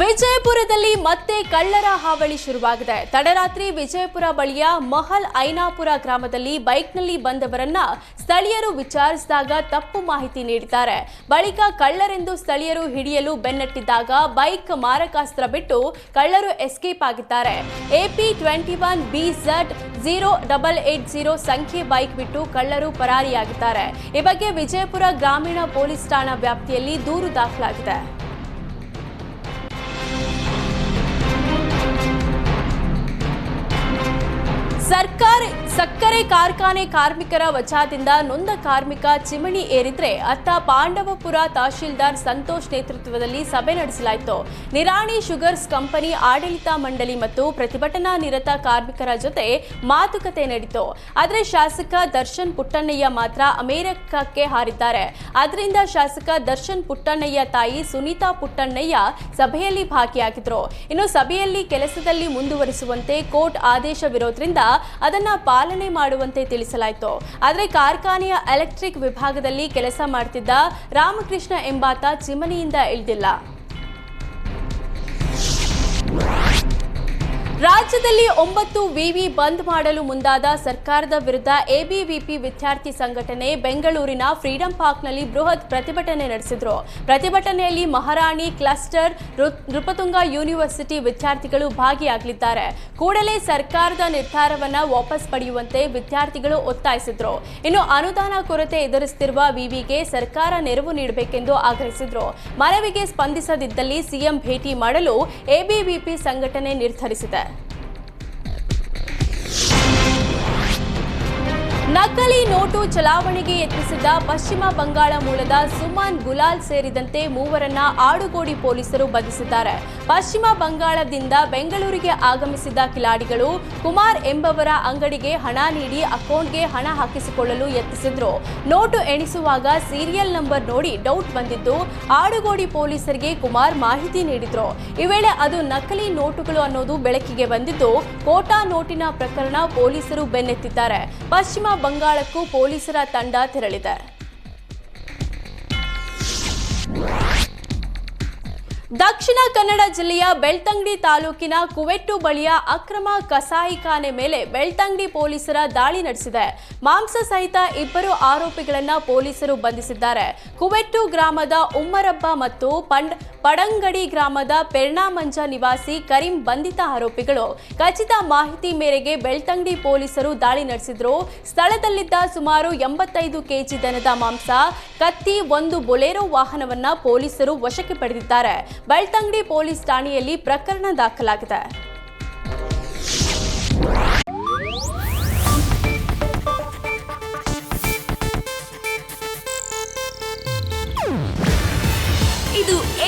ವಿಜಯಪುರದಲ್ಲಿ ಮತ್ತೆ ಕಳ್ಳರ ಹಾವಳಿ ಶುರುವಾಗಿದೆ. ತಡರಾತ್ರಿ ವಿಜಯಪುರ ಬಳಿಯ ಮಹಲ್ ಐನಾಪುರ ಗ್ರಾಮದಲ್ಲಿ ಬೈಕ್ನಲ್ಲಿ ಬಂದವರನ್ನ ಸ್ಥಳೀಯರು ವಿಚಾರಿಸಿದಾಗ ತಪ್ಪು ಮಾಹಿತಿ ನೀಡಿದ್ದಾರೆ. ಬಳಿಕ ಕಳ್ಳರೆಂದು ಸ್ಥಳೀಯರು ಹಿಡಿಯಲು ಬೆನ್ನಟ್ಟಿದ್ದಾಗ ಬೈಕ್ ಮಾರಕಾಸ್ತ್ರ ಬಿಟ್ಟು ಕಳ್ಳರು ಎಸ್ಕೇಪ್ ಆಗಿದ್ದಾರೆ. AP twenty one B Z zero double eight zero ಸಂಖ್ಯೆ ಬೈಕ್ ಬಿಟ್ಟು ಕಳ್ಳರು ಪರಾರಿಯಾಗಿದ್ದಾರೆ. ಈ ಬಗ್ಗೆ ವಿಜಯಪುರ ಗ್ರಾಮೀಣ ಪೊಲೀಸ್ ಠಾಣಾ ವ್ಯಾಪ್ತಿಯಲ್ಲಿ ದೂರು ದಾಖಲಾಗಿದೆ. ಸಕ್ಕರೆ ಕಾರ್ಖಾನೆ ಕಾರ್ಮಿಕರ ವಚಾದಿಂದ ನೊಂದ ಕಾರ್ಮಿಕ ಚಿಮಣಿ ಏರಿದ್ರೆ ಅತ್ತ ಪಾಂಡವಪುರ ತಹಶೀಲ್ದಾರ್ ಸಂತೋಷ್ ನೇತೃತ್ವದಲ್ಲಿ ಸಭೆ ನಡೆಸಲಾಯಿತು. ನಿರಾಣಿ ಶುಗರ್ಸ್ ಕಂಪನಿ, ಆಡಳಿತ ಮಂಡಳಿ ಮತ್ತು ಪ್ರತಿಭಟನಾ ನಿರತ ಕಾರ್ಮಿಕರ ಜೊತೆ ಮಾತುಕತೆ ನಡೆಯಿತು ಆದರೆ ಶಾಸಕ ದರ್ಶನ್ ಪುಟ್ಟಣ್ಣಯ್ಯ ಮಾತ್ರ ಅಮೆರಿಕಕ್ಕೆ ಹಾರಿದ್ದಾರೆ. ಅದರಿಂದ ಶಾಸಕ ದರ್ಶನ್ ಪುಟ್ಟಣ್ಣಯ್ಯ ತಾಯಿ ಸುನೀತಾ ಪುಟ್ಟಣ್ಣಯ್ಯ ಸಭೆಯಲ್ಲಿ ಭಾಗಿಯಾಗಿದ್ರು. ಇನ್ನು ಸಭೆಯಲ್ಲಿ ಕೆಲಸದಲ್ಲಿ ಮುಂದುವರಿಸುವಂತೆ ಕೋರ್ಟ್ ಆದೇಶವಿರೋದ್ರಿಂದ ಅದನ್ನ ಪಾಲನೆ ಮಾಡುವಂತೆ ತಿಳಿಸಲಾಯಿತು. ಆದರೆ ಕಾರ್ಖಾನೆಯ ಎಲೆಕ್ಟ್ರಿಕ್ ವಿಭಾಗದಲ್ಲಿ ಕೆಲಸ ಮಾಡ್ತಿದ್ದ ರಾಮಕೃಷ್ಣ ಎಂಬಾತ ಚಿಮನಿಯಿಂದ ಇಳಿದಿಲ್ಲ. ರಾಜ್ಯದಲ್ಲಿ ಒಂಬತ್ತು ವಿವಿ ಬಂದ್ ಮಾಡಲು ಮುಂದಾದ ಸರ್ಕಾರದ ವಿರುದ್ಧ ಎಬಿವಿಪಿ ವಿದ್ಯಾರ್ಥಿ ಸಂಘಟನೆ ಬೆಂಗಳೂರಿನ ಫ್ರೀಡಂ ಪಾರ್ಕ್ನಲ್ಲಿ ಬೃಹತ್ ಪ್ರತಿಭಟನೆ ನಡೆಸಿದ್ರು. ಪ್ರತಿಭಟನೆಯಲ್ಲಿ ಮಹಾರಾಣಿ ಕ್ಲಸ್ಟರ್ ನೃಪತುಂಗ ಯೂನಿವರ್ಸಿಟಿ ವಿದ್ಯಾರ್ಥಿಗಳು ಭಾಗಿಯಾಗಲಿದ್ದಾರೆ. ಕೂಡಲೇ ಸರ್ಕಾರದ ನಿರ್ಧಾರವನ್ನು ವಾಪಸ್ ಪಡೆಯುವಂತೆ ವಿದ್ಯಾರ್ಥಿಗಳು ಒತ್ತಾಯಿಸಿದ್ರು. ಇನ್ನು ಅನುದಾನ ಕೊರತೆ ಎದುರಿಸುತ್ತಿರುವ ವಿವಿಗೆ ಸರ್ಕಾರ ನೆರವು ನೀಡಬೇಕೆಂದು ಆಗ್ರಹಿಸಿದ್ರು. ಮನವಿಗೆ ಸ್ಪಂದಿಸದಿದ್ದಲ್ಲಿ ಸಿಎಂ ಭೇಟಿ ಮಾಡಲು ಎಬಿವಿಪಿ ಸಂಘಟನೆ ನಿರ್ಧರಿಸಿದೆ. ನಕಲಿ ನೋಟು ಚಲಾವಣೆಗೆ ಯತ್ನಿಸಿದ್ದ ಪಶ್ಚಿಮ ಬಂಗಾಳ ಮೂಲದ ಸುಮಾನ್ ಗುಲಾಲ್ ಸೇರಿದಂತೆ ಮೂವರನ್ನ ಆಡುಗೋಡಿ ಪೊಲೀಸರು ಬಂಧಿಸಿದ್ದಾರೆ. ಪಶ್ಚಿಮ ಬಂಗಾಳದಿಂದ ಬೆಂಗಳೂರಿಗೆ ಆಗಮಿಸಿದ್ದ ಕಿಲಾಡಿಗಳು ಕುಮಾರ್ ಎಂಬವರ ಅಂಗಡಿಗೆ ಹಣ ನೀಡಿ ಅಕೌಂಟ್ಗೆ ಹಣ ಹಾಕಿಸಿಕೊಳ್ಳಲು ಯತ್ನಿಸಿದ್ರು. ನೋಟು ಎಣಿಸುವಾಗ ಸೀರಿಯಲ್ ನಂಬರ್ ನೋಡಿ ಡೌಟ್ ಬಂದಿದ್ದು ಆಡುಗೋಡಿ ಪೊಲೀಸರಿಗೆ ಕುಮಾರ್ ಮಾಹಿತಿ ನೀಡಿದ್ರು. ಈ ವೇಳೆ ಅದು ನಕಲಿ ನೋಟುಗಳು ಅನ್ನೋದು ಬೆಳಕಿಗೆ ಬಂದಿದ್ದು ಕೋಟಾ ನೋಟಿನ ಪ್ರಕರಣ ಪೊಲೀಸರು ಬೆನ್ನೆತ್ತಿದ್ದಾರೆ. ಪಶ್ಚಿಮ ಬಂಗಾಳಕ್ಕೂ ಪೊಲೀಸರ ತಂಡ ತೆರಳಿದೆ. ದಕ್ಷಿಣ ಕನ್ನಡ ಜಿಲ್ಲೆಯ ಬೆಳ್ತಂಗಡಿ ತಾಲೂಕಿನ ಕುವೆಟ್ಟು ಬಳಿಯ ಅಕ್ರಮ ಕಸಾಯಿಖಾನೆ ಮೇಲೆ ಬೆಳ್ತಂಗಡಿ ಪೊಲೀಸರ ದಾಳಿ ನಡೆಸಿದೆ. ಮಾಂಸ ಸಹಿತ ಇಬ್ಬರು ಆರೋಪಿಗಳನ್ನು ಪೊಲೀಸರು ಬಂಧಿಸಿದ್ದಾರೆ. ಕುವೆಟ್ಟು ಗ್ರಾಮದ ಉಮ್ಮರಬ್ಬ ಮತ್ತು ಪಂಡ್ ಪಡಂಗಡಿ ಗ್ರಾಮದ ಪೆರ್ಣಾಮಂಜ ನಿವಾಸಿ ಕರೀಂ ಬಂಧಿತ ಆರೋಪಿಗಳು ಖಚಿತ ಮಾಹಿತಿ ಮೇರೆಗೆ ಬೆಳ್ತಂಗಡಿ ಪೊಲೀಸರು ದಾಳಿ ನಡೆಸಿದ್ರು. ಸ್ಥಳದಲ್ಲಿದ್ದ ಸುಮಾರು ಎಂಬತ್ತೈದು ಕೆಜಿ ದನದ ಮಾಂಸ, ಕತ್ತಿ, ಒಂದು ಬೊಲೆರೋ ವಾಹನವನ್ನ ಪೊಲೀಸರು ವಶಕ್ಕೆ ಪಡೆದಿದ್ದಾರೆ. ಬೆಳ್ತಂಗಡಿ ಪೊಲೀಸ್ ಠಾಣೆಯಲ್ಲಿ ಪ್ರಕರಣ ದಾಖಲಾಗಿದೆ.